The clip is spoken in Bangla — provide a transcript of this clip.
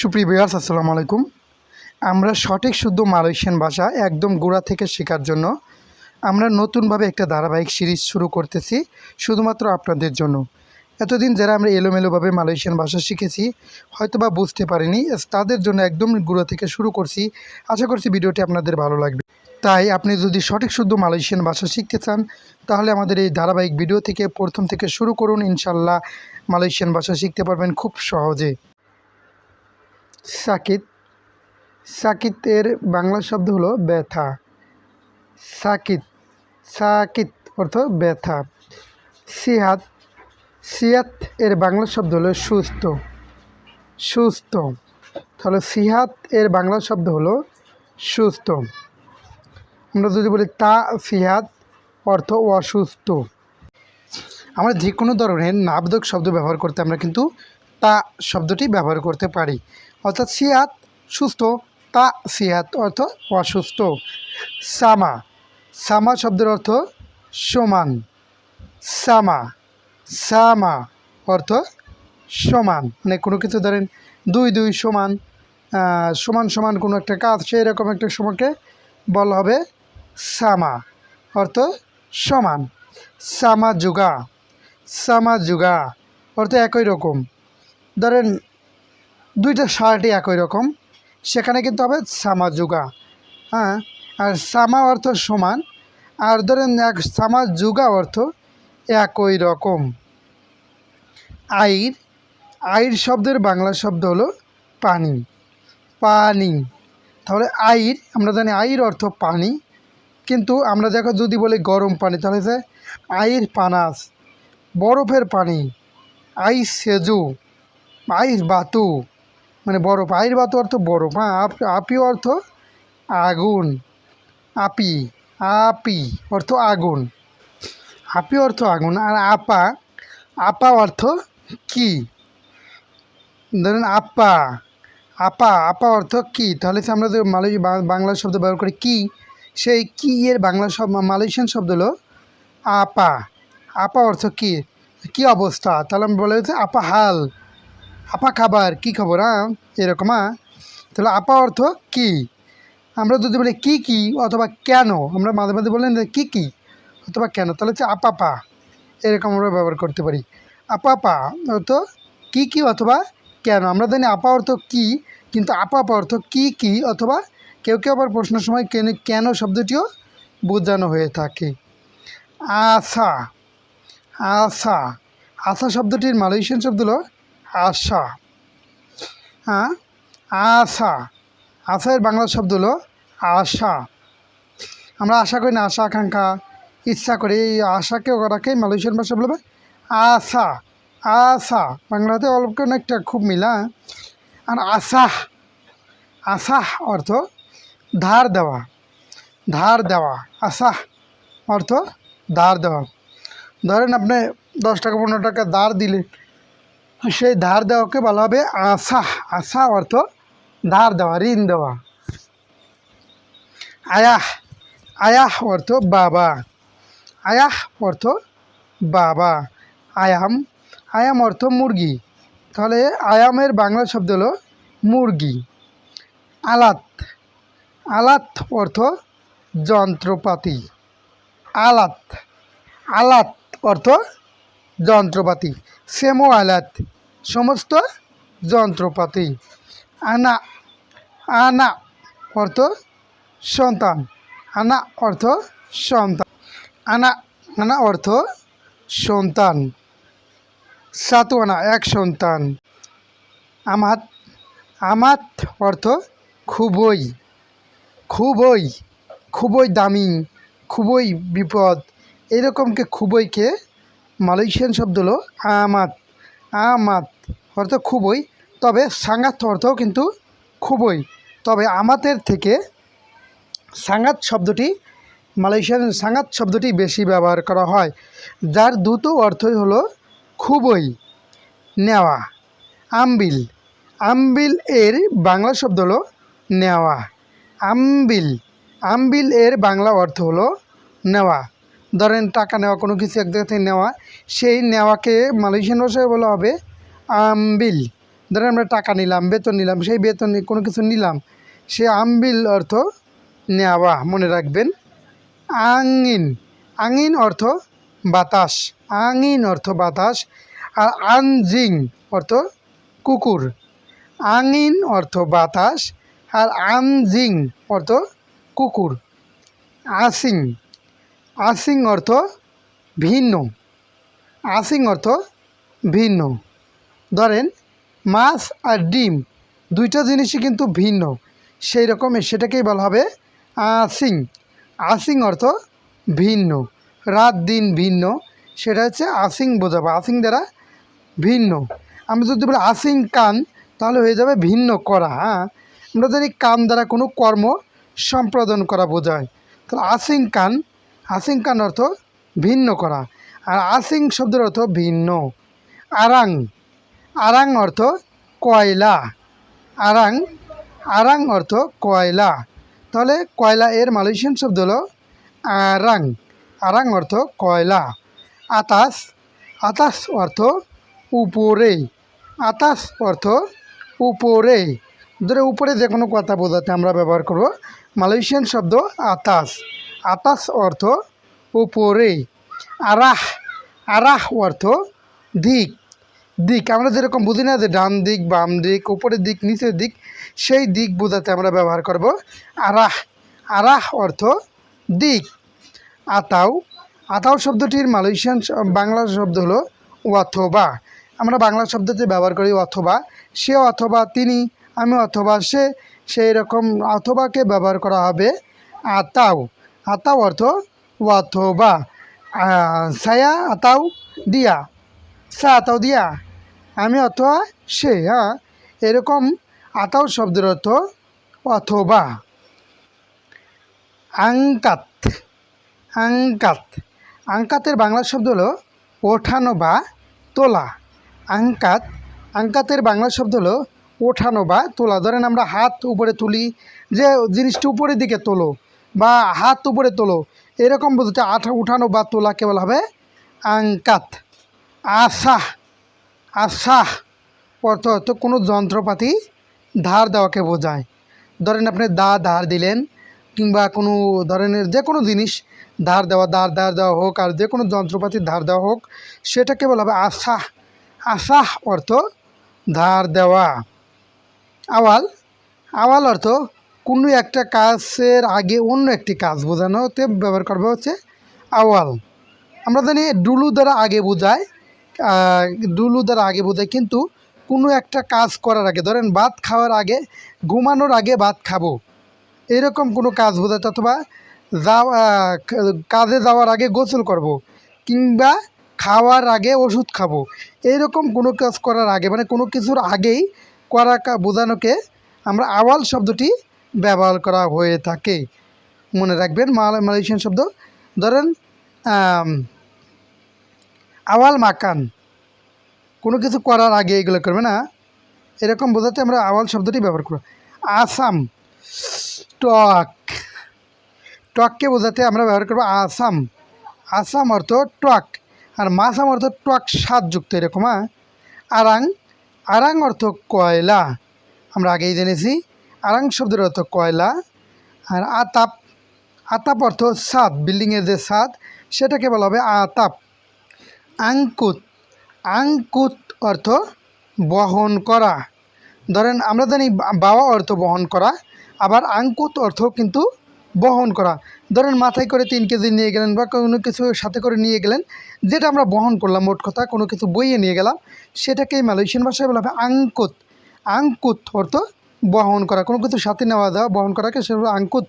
সুপ্রিয় ভিউয়ার্স, আসসালামু আলাইকুম। আমরা সঠিক শুদ্ধ মালয়েশিয়ান ভাষা একদম গোড়া থেকে শেখার জন্য আমরা নতুনভাবে একটা ধারাবাহিক সিরিজ শুরু করতেছি, শুধুমাত্র আপনাদের জন্য। এতদিন যারা আমরা এলোমেলোভাবে মালয়েশিয়ান ভাষা শিখেছি হয়তো বা বুঝতে পারিনি তাদের জন্য একদম গোড়া থেকে শুরু করছি। আশা করছি ভিডিওটি আপনাদের ভালো লাগবে। তাই আপনি যদি সঠিক শুদ্ধ মালয়েশিয়ান ভাষা শিখতে চান, তাহলে আমাদের এই ধারাবাহিক ভিডিও থেকে প্রথম থেকে শুরু করুন। ইনশাল্লাহ মালয়েশিয়ান ভাষা শিখতে পারবেন খুব সহজে। সাকিত। সাকিতের বাংলা শব্দ হলো ব্যথা। সাকিত। সাকিত অর্থ ব্যথা। সিহাত। সিয়াত এর বাংলা শব্দ হলো সুস্থ। সুস্থ। তাহলে সিহাত এর বাংলা শব্দ হলো সুস্থ। আমরা যদি বলি তা সিহাত, অর্থ অসুস্থ। আমরা যে কোনো ধরনের নাবদক শব্দ ব্যবহার করতে আমরা কিন্তু তা শব্দটি ব্যবহার করতে পারি। অর্থাৎ সিয়াত সুস্থ, তা সিয়াত অর্থ অসুস্থ। সামা সামা শব্দের অর্থ সমান। সামা সামা অর্থ সমান। মানে কোনো কিছু ধরেন দুই দুই সমান সমান সমান কোনো একটা কাজ, সেই রকম একটা সময়কে বলা হবে সামা অর্থ সমান। সামা যুগা সামা যুগা অর্থ একই রকম। ধরেন দুইটা শার্টই একই রকম। সেখানে কিন্তু হবে সামা যুগা। হ্যাঁ আর সামা অর্থ সমান, আর ধরেন এক সামা যুগা অর্থ একই রকম। আইর আইর শব্দের বাংলা শব্দ হলো পানি। পানি। তাহলে আইর, আমরা জানি আইর অর্থ পানি, কিন্তু আমরা দেখো যদি বলি গরম পানি, তাহলে যে আইর পানাস, বরফের পানি। আইস সেজু আইস বাতু। মানে বরফ আইর বাতু অর্থ বরফ হ্যাঁ আপ- অর্থ আগুন, আপি আপি অর্থ আগুন, আপি অর্থ আগুন, আর আপা আপা অর্থ কি? ধরেন আপা আপা আপা অর্থ কি? তাহলে আমরা যে মালয় বাংলা শব্দ ব্যবহার করি কি? সেই কি এর বাংলা শব্দ মালয়েশিয়ান শব্দ হলো আপা আপা অর্থ কি? কি অবস্থা? তাহলে আমি বলে হচ্ছে আপা হাল আপা খাবার, কি খবর হ্যাঁ এরকম তাহলে আপা অর্থ কি? আমরা যদি বলি কি কি অথবা কেন, আমরা মাঝে মাঝে বললেন কি কি অথবা কেন, তাহলে হচ্ছে আপাপা এরকম আমরা ব্যবহার করতে পারি। আপাপা অর্থ কি কি অথবা কেন, আমরা জানি আপা অর্থ কি, কিন্তু আপাপা অর্থ কি কি অথবা কেউ কেউ আবার প্রশ্নের সময় কেন কেন শব্দটিও বোঝানো হয়ে থাকে। আশা আশা আশা শব্দটির মালয়েশিয়ান শব্দ হলো আশা। হ্যাঁ? আশা। আশার বাংলা শব্দ হলো আশা। আমরা আশা করি না, আশা, আকাঙ্ক্ষা, ইচ্ছা করি এই আশাকে ওরাকে মালয়েশিয়ান ভাষা বলবে। আশা। আশা। বাংলাতে অল্প অনেকটা খুব মিলা আর আশা। আশা অর্থ ধার দেওয়া। ধার দেওয়া। আশা অর্থ ধার দেওয়া। ধরেন আপনি দশ টাকা, পনেরো টাকা ধার দিলেন। সেই ধার দেওয়াকে বলা হবে আশা আশা অর্থ ধার দেওয়া, ঋণ দেওয়া। আয়াহ। আয়াহ অর্থ বাবা। আয়াহ অর্থ বাবা। আয়াম। আয়াম অর্থ মুরগি। তাহলে আয়ামের বাংলা শব্দ হলো মুরগি। আলাত। আলাত অর্থ যন্ত্রপাতি। আলাত। আলাত অর্থ যন্ত্রপাতি। সেমো আলাত। সমস্ত যন্ত্রপাতি। আনা আনা অর্থ সন্তান। আনা অর্থ সন্তান। আনা আনা অর্থ সন্তান। সাতু আনা এক সন্তান। আমাত আমাত অর্থ খুবই খুবই খুবই দামি, খুবই বিপদ। এরকমকে খুবইকে মালয়েশিয়ান শব্দ হলো আমাত। আমাত অর্থ খুবই, তবে সাঙ্গাত অর্থও কিন্তু খুবই। তবে আমাতের থেকে সাঙ্গাত শব্দটি মালয়েশিয়ান সাঙ্গাত শব্দটি বেশি ব্যবহার করা হয়, যার দ্রুত অর্থই হলো খুবই, নেওয়া, আমবিল। আমবিল এর বাংলা শব্দ হলো নেওয়া। আমবিল আমবিল এর বাংলা অর্থ হলো নেওয়া। ধরেন, টাকা নেওয়া কোনো কিছু এক জায়গা থেকে নেওয়া, সেই নেওয়াকে মালয়েশিয়ান ভাষায় বলা হবে আমবিল ধরেন আমরা টাকা নিলাম, বেতন নিলাম, সেই বেতন কোনো কিছু নিলাম সে আমবিল অর্থ নেওয়া, মনে রাখবেন। আঙিন আঙিন অর্থ বাতাস, আঙিন অর্থ বাতাস, আর আনজিং অর্থ কুকুর, আঙিন অর্থ বাতাস, আর আনজিং অর্থ কুকুর। আসিং আসিং অর্থ ভিন্ন আসিং অর্থ ভিন্ন। ধরেন, মাছ আর ডিম, দুইটা জিনিসই কিন্তু ভিন্ন। সেই রকমই সেটাকেই বলা হবে আসিং আসিং অর্থ ভিন্ন। রাত দিন ভিন্ন। সেটা হচ্ছে আসিং বোঝাবো। আসিং দ্বারা ভিন্ন। আমরা যদি বলি আসিং কান, তাহলে হয়ে যাবে ভিন্ন করা হ্যাঁ? আমরা জানি কান দ্বারা কোনো কর্ম সম্পাদন করা বোঝায়, তাহলে আসিং কান আসিং কান অর্থ ভিন্ন করা। আর আসিং শব্দের অর্থ ভিন্ন। আরাং আরাং অর্থ কয়লা। আরাং আরাং অর্থ কয়লা। তাহলে কয়লা এর মালয়েশিয়ান শব্দ হলো আরাং। আরাং অর্থ কয়লা। আতাস আতাস অর্থ উপরে। আতাস অর্থ উপরে। ধরে উপরে যে কোনো কথা বোঝাতে আমরা ব্যবহার করব। মালয়েশিয়ান শব্দ আতাস। আতাস অর্থ উপরে। আরাহ আরাহ অর্থ দিক। দিক, আমরা যেরকম বুঝি না যে ডান দিক, বাম দিক, উপরের দিক, নিচের দিক, সেই দিক বোঝাতে আমরা ব্যবহার করব আরাহ। আরাহ অর্থ দিক। আতাও আতাও শব্দটির মালয়েশিয়ান বাংলা শব্দ হলো অথবা। আমরা বাংলা শব্দতে ব্যবহার করি অথবা। সে অথবা তিনি, আমি অথবা সে, সেই রকম অথবাকে ব্যবহার করা হবে আতাও আতাও অর্থ অথবা। সায়া আতাও দিয়া। সা আতাও দিয়া। আমি অথবা সে হ্যাঁ এরকম আতাও শব্দের অর্থ অথবা। আঙ্কাত আঙ্কাত। আংকাতের বাংলা শব্দ হলো ওঠানো বা তোলা। আংকাত আংকাতের বাংলা শব্দ হলো ওঠানো বা তোলা। ধরেন আমরা হাত উপরে তুলি, যে জিনিসটি উপরের দিকে তোলো বা হাত উপরে তোলো, এরকম বলতে আঠা উঠানো বা তোলাকে বলা হবে আঙ্কাত। আশা আশা অর্থ অর্থ কোনো যন্ত্রপাতি ধার দেওয়াকে বোঝায়। ধরেন আপনি দা ধার দিলেন কিংবা কোনো ধরনের যে কোনো জিনিস ধার দেওয়া, ধার ধার দেওয়া হোক আর যে কোনো যন্ত্রপাতি ধার দেওয়া হোক, সেটাকে বলা হবে আশা। আশা অর্থ ধার দেওয়া। আওয়াল আওয়াল অর্থ কোনো একটা কাজের আগে অন্য একটি কাজ বোঝানোতে ব্যবহার করবে হচ্ছে আওয়াল। আমরা জানি ডুলু দ্বারা আগে বোঝায় দ্বারা আগে বোঝায় কিন্তু কোনো একটা কাজ করার আগে, ধরেন ভাত খাওয়ার আগে, ঘুমানোর আগে ভাত খাব। এরকম কোনো কাজ বোঝাতে অথবা যাওয়া কাজে যাওয়ার আগে গোসল করব। কিংবা খাওয়ার আগে ওষুধ খাব। এইরকম কোনো কাজ করার আগে মানে কোনো কিছুর আগেই করা বোঝানোকে আমরা আওয়াল শব্দটি ব্যবহার করা হয়ে থাকে। মনে রাখবেন, মাল- মালয়েশিয়ান শব্দ। ধরেন আওয়াল মাকান। কোনো কিছু করার আগে এগুলো করবে না। এরকম বোঝাতে আমরা আওয়াল শব্দটি ব্যবহার করব। আসাম। টক। টককে বোঝাতে আমরা ব্যবহার করব আসাম। আসাম অর্থ টক। আর মাসাম অর্থ টক স্বাদযুক্ত এরকম হ্যাঁ? আরাং। আরাং অর্থ কয়লা। আমরা আগেই জেনেছি। আরাং শব্দের অর্থ কয়লা। আর আতাপ। আতাপ অর্থ ছাদ বিল্ডিংয়ের যে ছাদ সেটাকে বলা হবে আতাপ। আঙ্কুত আঙ্কুত অর্থ বহন করা। ধরেন আমরা জানি বাওয়া অর্থ বহন করা, আবার আঙ্কুত অর্থ কিন্তু বহন করা। ধরেন মাথায় করে তিন কেজি নিয়ে গেলেন বা কোনো কিছু সাথে করে নিয়ে গেলেন, যেটা আমরা বহন করলাম, মোট কথা কোনো কিছু বইয়ে নিয়ে গেলাম, সেটাকেই মালয়েশিয়ান ভাষায় বলা হবে আঙ্কুত আঙ্কুত অর্থ বহন করা, কোনো কিছু সাথে নেওয়া যাওয়া বহন করাকে সেটা হলো আঙ্কুত